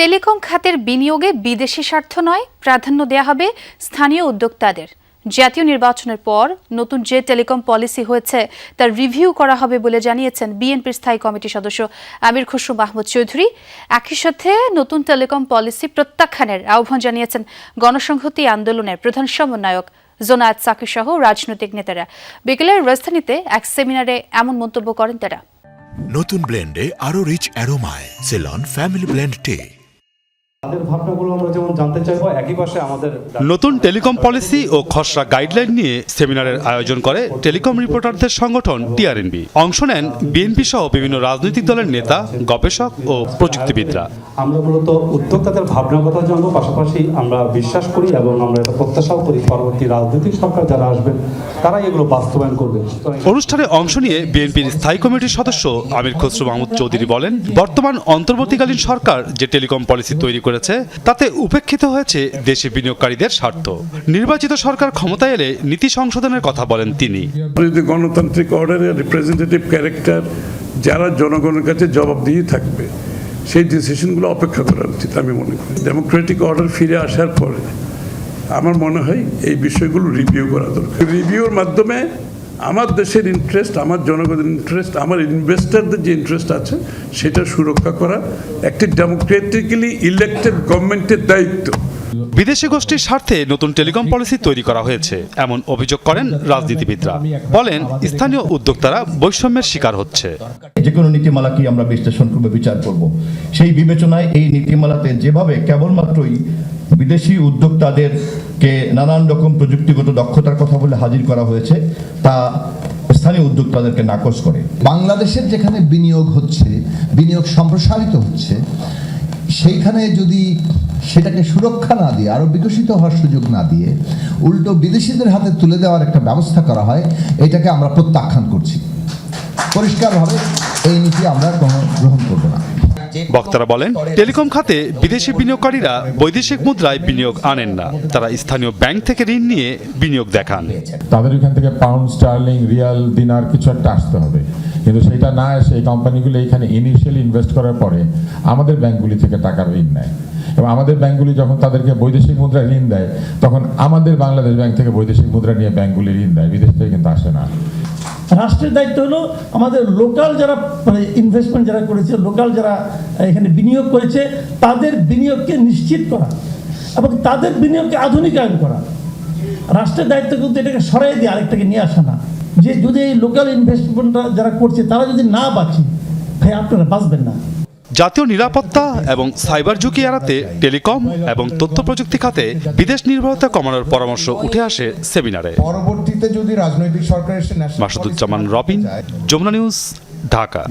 Telecom খাতের বিনিয়োগে বিদেশি স্বার্থ নয়, প্রাধান্য দেয়া হবে স্থানীয় উদ্যোক্তাদের। জাতীয় নির্বাচনের পর নতুন যে টেলিকম পলিসি হয়েছে, তার রিভিউ করা হবে বলে জানিয়েছেন বিএনপির স্থায়ী কমিটির সদস্য আমির খসরু মাহমুদ চৌধুরী। একই সাথে নতুন টেলিকম পলিসি প্রত্যাখ্যানের আহ্বান জানিয়েছেন গণসংহতি আন্দোলনের প্রধান সমন্বয়ক জোনায়েত সাকি সহ রাজনৈতিক নেতারা। বিকেলে রাজধানীতে এক সেমিনারে এমন মন্তব্য করেন তারা। নতুন ব্লেন্ডে আরও রিচ অ্যারোমায়, সেলন, ফ্যামিলি ব্লেন্ড টে। নতুন টেলিকম পলিসি ও খসড়া গাইডলাইন নিয়ে সেমিনারের আয়োজন করে টেলিকম রিপোর্টারদের সংগঠন টিআরএনবি। অংশ নেন বিএনপি সহ বিভিন্ন রাজনৈতিক দলের নেতা গবেষক ও প্রযুক্তিবিদরা। আমরা মূলত উদ্যোক্তাদের ভাবনার কথা জানব পাশাপাশি আমরা বিশ্বাস করি এবং আমরা এটা প্রত্যাশাও করি পরবর্তী রাজনৈতিক সরকার যারা আসবেন তারাই এগুলো বাস্তবায়ন করবে। অনুষ্ঠানে অংশ নিয়ে বিএনপির স্থায়ী কমিটির সদস্য আমির খসরু মাহমুদ চৌধুরী বলেন বর্তমান অন্তর্বর্তীকালীন সরকার যে টেলিকম পলিসি তৈরি করেছে, তাতে উপেক্ষিত হয়েছে দেশি বিনিয়োগকারীদের স্বার্থ। নির্বাচিত সরকার ক্ষমতায় এলে নীতি সংশোধনের কথা বলেন তিনি। গণতান্ত্রিক অর্ডারের রিপ্রেজেন্টেটিভ ক্যারেক্টার যারা জনগণের কাছে জবাবদিহি থাকবে, সেই ডিসিশনগুলো অপেক্ষা করা উচিত আমি মনে করি। ডেমোক্রেটিক অর্ডার ফিরে আসার পরে আমার মনে হয় এই বিষয়গুলো রিভিউ করা দরকার। রিভিউর মাধ্যমে আমার দেশের ইন্টারেস্ট আমার জনগণের ইন্টারেস্ট আমার ইনভেস্টারদের যে ইন্টারেস্ট আছে সেটা সুরক্ষা করা একটি ডেমোক্রেটিক্যালি ইলেক্টেড গভর্নমেন্টের দায়িত্ব। বিদেশি গোষ্ঠীর স্বার্থে নতুন টেলিকম পলিসি তৈরি করা হয়েছে এমন অভিযোগ করেন রাজনীতিবিদরা। বলেন স্থানীয় উদ্যোক্তারা বৈষম্যের শিকার হচ্ছে। যে কোনো নীতিমালাকেই আমরা বিশ্লেষণ করব বিচার করব? সেই বিবেচনায় এই নীতিমালাতে যেভাবে কেবলমাত্রই বিদেশি উদ্যোক্তাদেরকে নানান রকম প্রযুক্তিগত দক্ষতার কথা বলে হাজির করা হয়েছে, তা স্থানীয় উদ্যোক্তাদেরকে নাকচ করে। বাংলাদেশের যেখানে বিনিয়োগ হচ্ছে, বিনিয়োগ সম্প্রসারিত হচ্ছে, সেইখানে যদি সেটাকে সুরক্ষা না দিয়ে আরও বিকশিত হওয়ার সুযোগ না দিয়ে উল্টো বিদেশিদের হাতে তুলে দেওয়ার একটা ব্যবস্থা করা হয়, এটাকে আমরা প্রত্যাখ্যান করছি। পরিষ্কারভাবে এই নীতি আমরা গ্রহণ গ্রহণ করব না বক্তারা বলেন, টেলিকম খাতে বিদেশি বিনিয়োগকারীরা বৈদেশিক মুদ্রায় বিনিয়োগ আনেন না। তারা স্থানীয় ব্যাংক থেকে ঋণ নিয়ে বিনিয়োগ দেখান। তাদের ওইখান থেকে পাউন্ড স্টার্লিং রিয়াল দিনার কিছু একটা আসতে হবে। কিন্তু সেটা না এসে এই কোম্পানিগুলো এখানে ইনিশিয়ালি ইনভেস্ট করার পরে আমাদের ব্যাংকগুলি থেকে টাকার ঋণ নেয়। এবং আমাদের ব্যাংকগুলি যখন তাদেরকে বৈদেশিক মুদ্রা ঋণ দেয়, তখন আমাদের বাংলাদেশ ব্যাংক থেকে বৈদেশিক মুদ্রা নিয়ে ব্যাংকগুলি ঋণ দেয়। বিদেশ থেকে কিন্তু আসে না। রাষ্ট্রের দায়িত্ব হলো আমাদের লোকাল যারা ইনভেস্টমেন্ট যারা করেছে লোকাল যারা এখানে বিনিয়োগ করেছে, তাদের বিনিয়োগকে নিশ্চিত করা এবং তাদের বিনিয়োগকে আধুনিকায়ন করা। রাষ্ট্রের দায়িত্ব কিন্তু এটাকে সরাই দিয়ে আরেকটাকে নিয়ে আসা না। যে যদি এই লোকাল ইনভেস্টমেন্টটা যারা করছে, তারা যদি না বাঁচে, ভাই আপনারা বাঁচবেন না। জাতীয় নিরাপত্তা এবং সাইবার ঝুঁকি এড়াতে টেলিকম এবং তথ্য প্রযুক্তি খাতে বিদেশ নির্ভরতা কমানোর পরামর্শ উঠে আসে সেমিনারে। পরবর্তীতে যদি রাজনৈতিক সরকার এসে মাসুদুজ্জামান রবিন যমুনা নিউজ ঢাকা।